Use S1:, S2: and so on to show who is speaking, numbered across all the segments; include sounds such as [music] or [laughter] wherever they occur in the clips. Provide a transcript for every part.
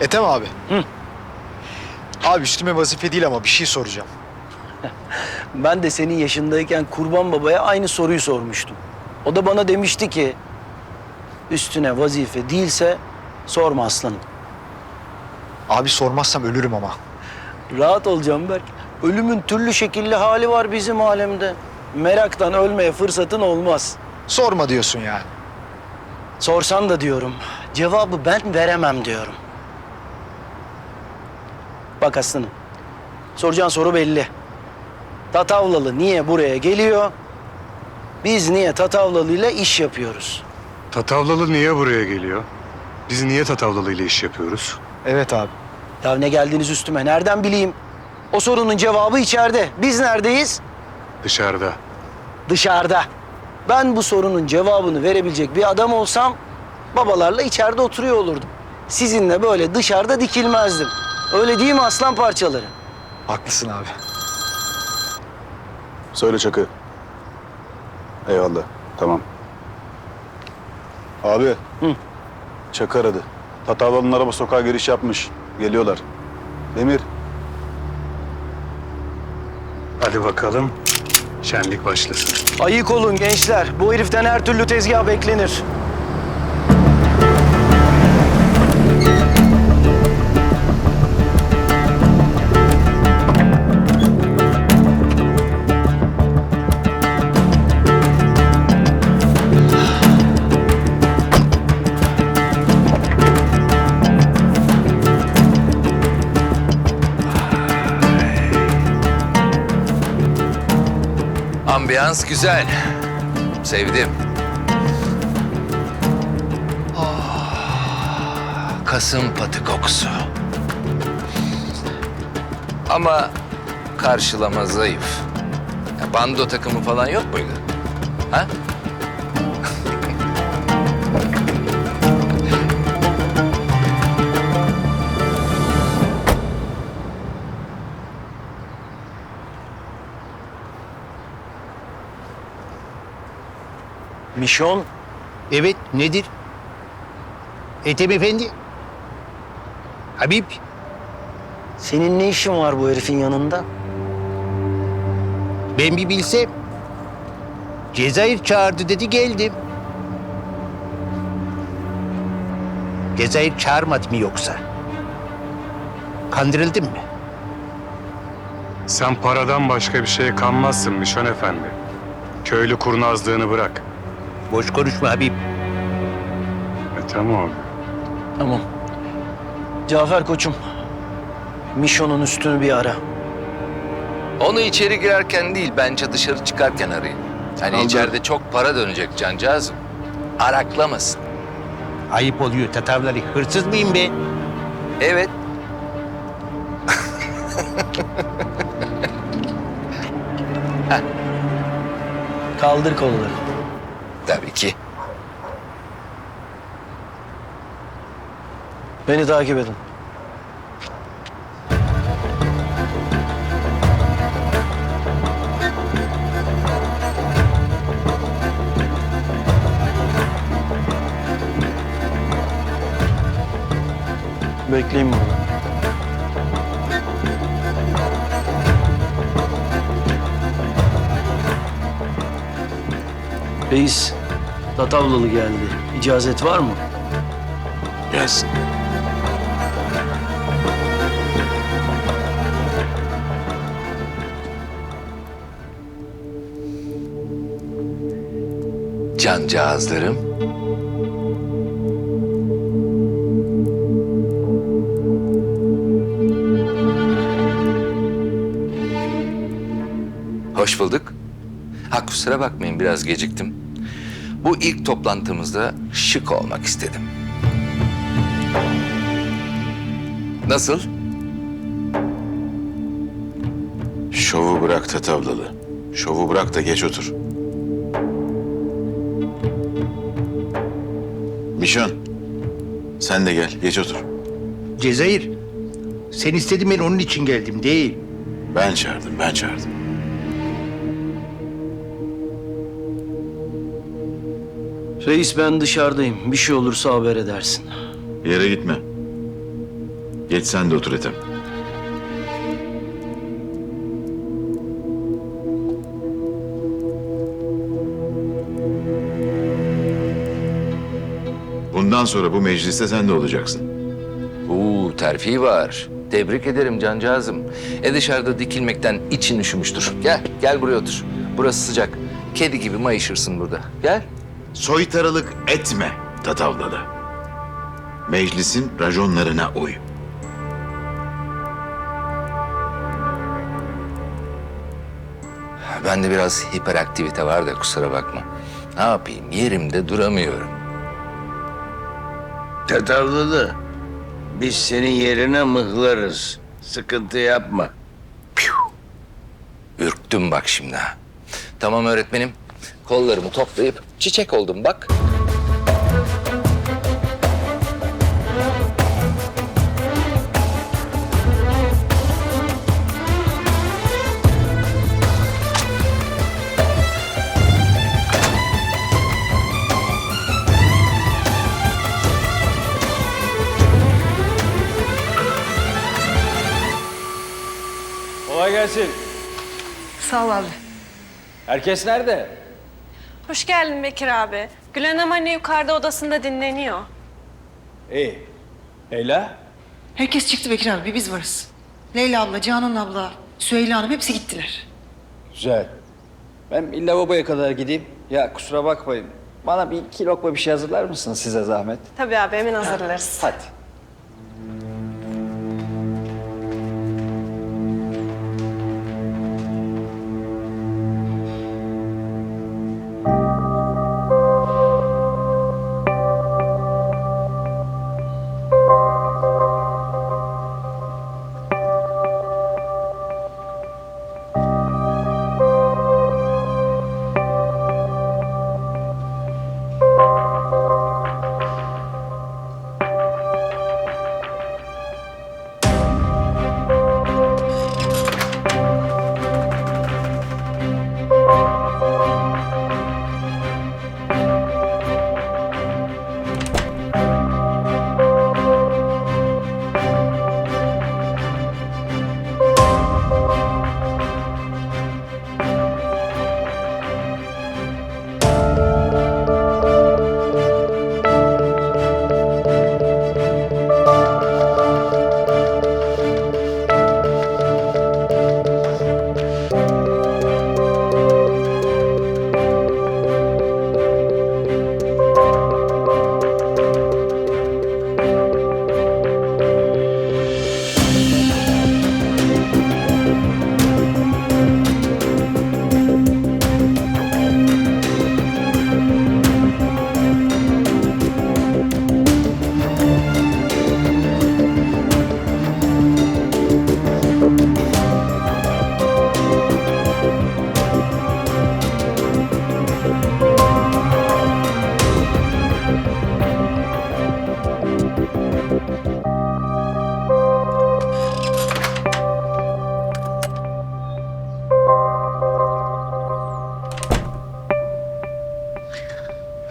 S1: Ethem abi. Abi üstüme vazife değil ama bir şey soracağım. [laughs]
S2: Ben de senin yaşındayken Kurban Baba'ya aynı soruyu sormuştum. O da bana demişti ki üstüne vazife değilse sorma aslanım.
S1: Abi sormazsam ölürüm ama.
S2: Rahat ol Canberk. Ölümün türlü şekilli hali var bizim alemde. Meraktan ölmeye fırsatın olmaz.
S1: Sorma diyorsun yani.
S2: Sorsan da diyorum. Cevabı ben veremem diyorum. Bak aslanım. Soracağın soru belli. Tatavlalı niye buraya geliyor? Biz niye Tatavlalı ile iş yapıyoruz?
S3: Tatavlalı niye buraya geliyor? Biz niye Tatavlalı ile iş yapıyoruz?
S1: Evet abi.
S2: Ya ne geldiniz üstüme? Nereden bileyim? O sorunun cevabı içeride. Biz neredeyiz?
S3: Dışarıda.
S2: Dışarıda. Ben bu sorunun cevabını verebilecek bir adam olsam babalarla içeride oturuyor olurdum. Sizinle böyle dışarıda dikilmezdim. Öyle değil mi aslan parçaları?
S1: Haklısın abi.
S4: Söyle Çakı. Eyvallah. Tamam. Abi.
S2: Hı.
S4: Çakı aradı. Tatavlalı'nın araba sokağa giriş yapmış. Geliyorlar. Demir.
S3: Hadi bakalım. Şenlik başlasın.
S2: Ayık olun gençler. Bu heriften her türlü tezgah beklenir.
S5: Ambiyans güzel. Sevdim. Oh, Kasım patı kokusu. Ama karşılama zayıf. Ya, Bando takımı falan yok muydu? Ha?
S2: Mişon
S6: Evet, nedir? Ethem Efendi? Habib,
S2: senin ne işin var bu herifin yanında?
S6: ben bir bilsem. Cezayir çağırdı dedi, geldim. Cezayir çağırmadı mı yoksa? Kandırıldın mı?
S3: Sen paradan başka bir şeye kanmazsın Mişon Efendi. Köylü kurnazlığını bırak.
S6: Boş konuşma Habib.
S3: E tamam.
S2: Tamam. Cafer koçum. Mişon'un üstünü bir ara.
S5: Onu içeri girerken değil, bence dışarı çıkarken arayın. Hani
S4: Aldı.
S5: içeride çok para dönecek cancağızım. Araklamasın.
S6: Ayıp oluyor tatavları. Hırsız mıyım ben?
S5: Evet,
S2: Kaldır kolları.
S5: Tabii ki.
S2: Beni takip edin. Bekleyin burada. Reis, Tatavlalı geldi. İcazet var mı?
S5: Gelsin. Cancağızlarım. Hoş bulduk. Ha kusura bakmayın biraz geciktim. Bu ilk toplantımızda şık olmak istedim. Nasıl?
S7: Şovu bırak Tatavlalı. Şovu bırak da geç otur. Mişon, sen de gel, geç otur.
S6: Cezayir, sen istedin ben onun için geldim değil.
S7: Ben çağırdım, ben çağırdım.
S2: Reis ben dışarıdayım. Bir şey olursa haber edersin.
S7: Bir yere gitme. Geç sen de otur Ethem. Bundan sonra bu mecliste sen de olacaksın.
S5: Uuu terfi var. Tebrik ederim cancağızım. E dışarıda dikilmekten için üşümüştür. Gel, gel buraya otur. Burası sıcak. Kedi gibi mayışırsın burada. Gel.
S7: Soytarılık etme Tatavlalı. Meclisin raconlarına uy.
S5: Bende biraz hiperaktivite var da kusura bakma. Ne yapayım? Yerimde duramıyorum.
S8: Tatavlalı. Biz senin yerine mıhlarız. Sıkıntı yapma.
S5: Ürktüm bak şimdi ha. Tamam öğretmenim. Kollarımı toplayıp çiçek oldum bak.
S9: Kolay gelsin.
S10: Sağ ol abi.
S9: Herkes nerede?
S11: Hoş geldin Bekir abi. Gülen anne yukarıda odasında dinleniyor.
S9: İyi. Leyla?
S10: Herkes çıktı Bekir abi. Bir biz varız. Leyla abla, Canan abla, Süheyla Hanım hepsi gittiler.
S9: Güzel. Ben bir lavaboya kadar gideyim. Ya kusura bakmayın. Bana bir iki lokma bir şey hazırlar mısın size zahmet?
S11: Tabii abi hemen hazırlarız.
S9: Hadi.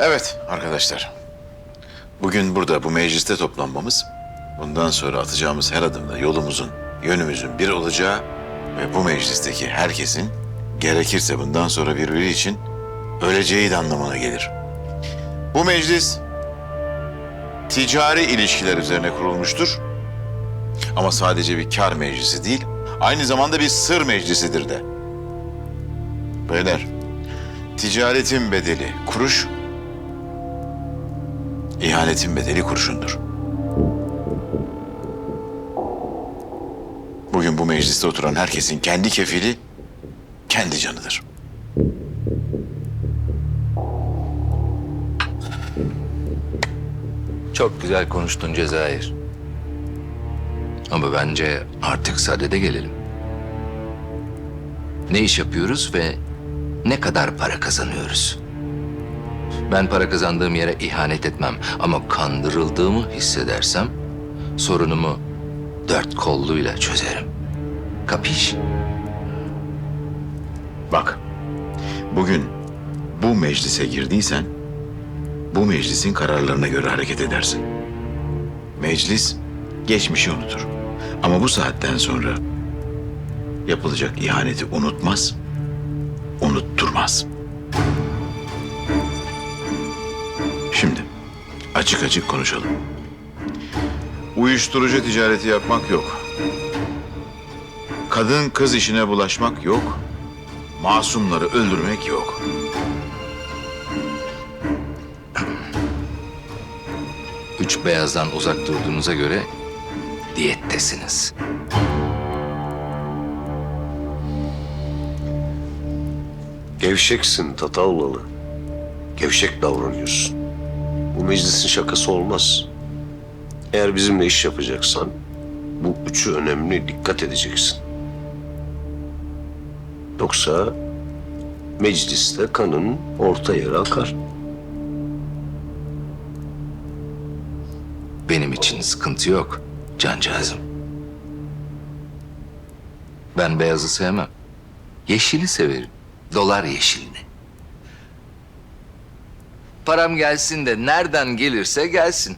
S7: Evet arkadaşlar. Bugün burada bu mecliste toplanmamız bundan sonra atacağımız her adımda yolumuzun, yönümüzün bir olacağı ve bu meclisteki herkesin gerekirse bundan sonra birbiri için öleceği de anlamına gelir. Bu meclis ticari ilişkiler üzerine kurulmuştur. Ama sadece bir kar meclisi değil, aynı zamanda bir sır meclisidir de. Beyler, ticaretin bedeli kuruş, İhanetin bedeli kurşundur. Bugün bu mecliste oturan herkesin kendi kefili, kendi canıdır.
S5: Çok güzel konuştun Cezayir. Ama bence artık sadede gelelim. Ne iş yapıyoruz ve ne kadar para kazanıyoruz? Ben para kazandığım yere ihanet etmem ama kandırıldığımı hissedersem sorunumu dört kolluyla çözerim. Kapiş?
S7: Bak, bugün bu meclise girdiysen, bu meclisin kararlarına göre hareket edersin. Meclis geçmişi unutur. Ama bu saatten sonra yapılacak ihaneti unutmaz, unutturmaz. Açık açık konuşalım. Uyuşturucu ticareti yapmak yok. Kadın kız işine bulaşmak yok. Masumları öldürmek yok. [clears throat]
S5: Üç beyazdan uzak durduğunuza göre diyettesiniz.
S12: Gevşeksin Tatavlalı. Gevşek davranıyorsun. Bu meclisin şakası olmaz. Eğer bizimle iş yapacaksan bu üçü önemli dikkat edeceksin. Yoksa mecliste kanın orta yere akar.
S5: Benim için sıkıntı yok cancağızım. Ben beyazı sevmem. Yeşili severim. Dolar yeşilini. Param gelsin de nereden gelirse gelsin.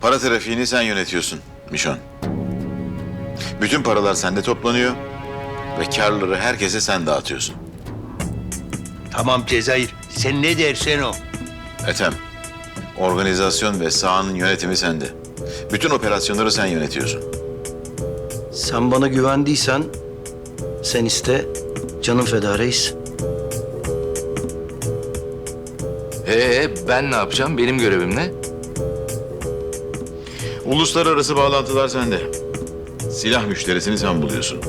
S7: Para trafiğini sen yönetiyorsun Mişon. Bütün paralar sende toplanıyor ve karları herkese sen dağıtıyorsun.
S6: Tamam Cezayir. Sen ne dersen o.
S7: Ethem, organizasyon ve sahanın yönetimi sende. Bütün operasyonları sen yönetiyorsun.
S2: Sen bana güvendiysen sen iste canım feda reis.
S5: Ee ben ne yapacağım? Benim görevim ne?
S7: Uluslararası bağlantılar sende. Silah müşterisini sen buluyorsun.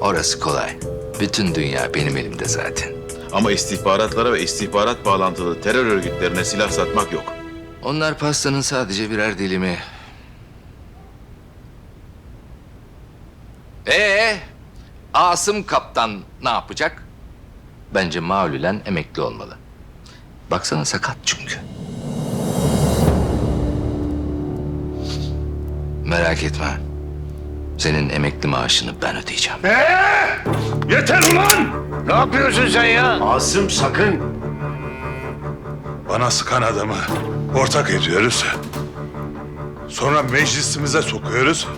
S5: Orası kolay. Bütün dünya benim elimde zaten.
S7: Ama istihbaratlara ve istihbarat bağlantılı terör örgütlerine silah satmak yok.
S5: Onlar pastanın sadece birer dilimi. Ee, Asım Kaptan ne yapacak? Bence malulen emekli olmalı. Baksana sakat çünkü. Merak etme. Senin emekli maaşını ben ödeyeceğim.
S12: Yeter ulan! Ne yapıyorsun sen ya?
S6: Asım sakın.
S3: Bana sıkan adamı ortak ediyoruz. Sonra meclisimize sokuyoruz.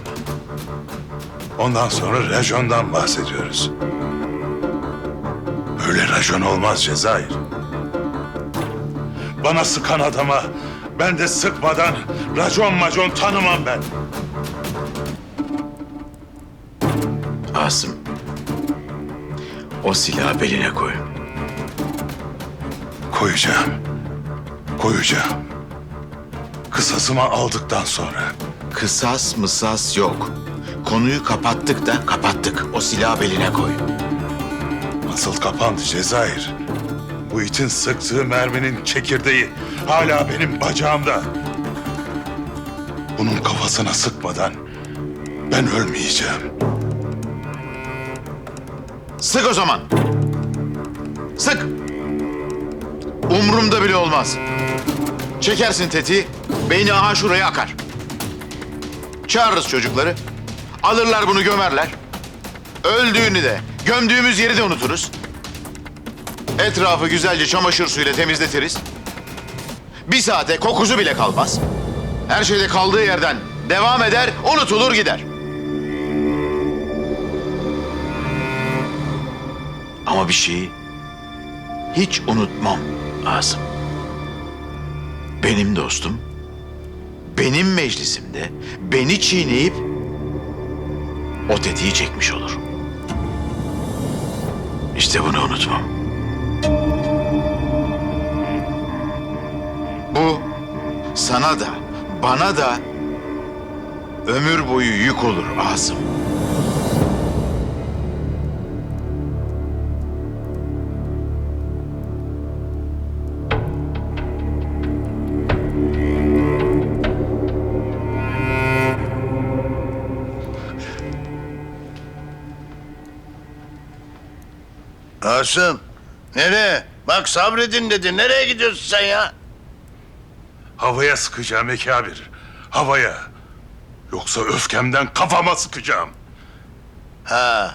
S3: Ondan sonra rajondan bahsediyoruz. Öyle rajon olmaz Cezayir. Bana sıkan adama ben de sıkmadan racon macon tanımam ben.
S7: Asım, o silahı beline koy.
S3: Koyacağım. Koyacağım. Kısasımı aldıktan sonra.
S7: Kısas mısas yok. Konuyu kapattık da kapattık. O silahı beline koy.
S3: Nasıl kapandı Cezayir? Bu itin sıktığı merminin çekirdeği hala benim bacağımda. Bunun kafasına sıkmadan ben ölmeyeceğim.
S7: Sık o zaman. Sık. Umrumda bile olmaz. Çekersin tetiği, beyni aha şuraya akar. Çağırırız çocukları. Alırlar bunu gömerler. Öldüğünü de, gömdüğümüz yeri de unuturuz. Etrafı güzelce çamaşır suyuyla temizletiriz. Bir saate kokusu bile kalmaz. Her şeyde kaldığı yerden devam eder, unutulur gider. Ama bir şeyi hiç unutmam Asım. Benim dostum, benim meclisimde beni çiğneyip o tetiği çekmiş olur. İşte bunu unutmam. Bu sana da bana da ömür boyu yük olur Asım.
S8: Asım, nereye? Bak sabredin dedi. Nereye gidiyorsun sen ya?
S3: Havaya sıkacağım Ekabir. Havaya. Yoksa öfkemden kafama sıkacağım.
S8: Ha.